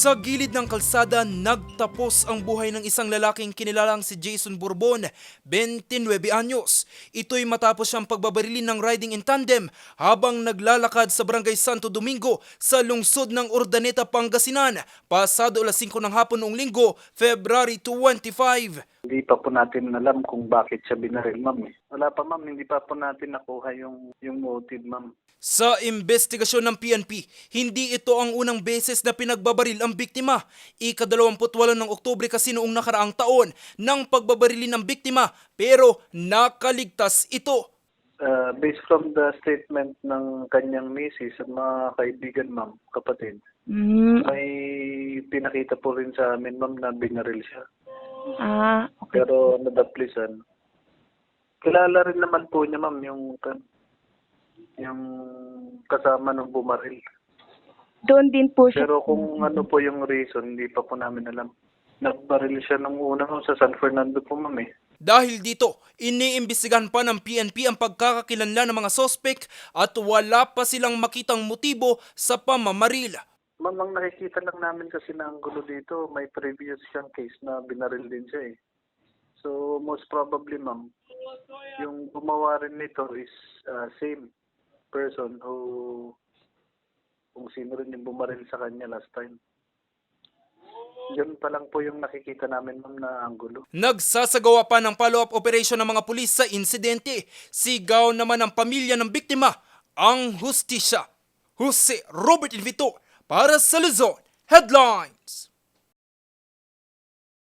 Sa gilid ng kalsada, nagtapos ang buhay ng isang lalaking kinilalang si Jason Bourbon, 29 anyos. Ito'y matapos siyang pagbabarilin ng riding in tandem habang naglalakad sa Barangay Santo Domingo sa lungsod ng Urdaneta, Pangasinan, pasado alas 5 ng hapon noong linggo, February 25. Hindi pa po natin alam kung bakit siya binaril, ma'am. eh. Wala pa, ma'am. Hindi pa po natin nakuha yung, yung motive, ma'am. Sa investigasyon ng PNP, hindi ito ang unang beses na pinagbabaril ang biktima. Ika-28 ng Oktubre kasi noong nakaraang taon ng pagbabarilin ng biktima pero nakaligtas ito. Uh, based from the statement ng kanyang misis at mga kaibigan, ma'am, kapatid, Mm, may pinakita po rin sa amin, ma'am, na binaril siya. ah, okay. Pero nadaplisan. Kilala rin naman po niya, ma'am, yung yung kasama ng bumaril. Doon din po siya. Pero kung ano po yung reason, hindi pa po namin alam. Nagbaril siya nung una no, sa San Fernando po, ma'am eh. Dahil dito, iniimbestigahan pa ng PNP ang pagkakakilanlan ng mga sospek at wala pa silang makitang motibo sa pamamaril. Ma'am, ang nakikita lang namin kasi na anggulo dito, may previous siyang case na binaril din siya eh. So, most probably, ma'am, yung gumawa rin nito is uh, same person who kung sino rin yung bumaril sa kanya last time. Yun pa lang po yung nakikita namin, ma'am, na anggulo. Nagsasagawa pa ng follow-up operation ng mga pulis sa insidente. Sigaw naman ang pamilya ng biktima ang hustisya. Jose Robert Invito para sa Luzon Headline.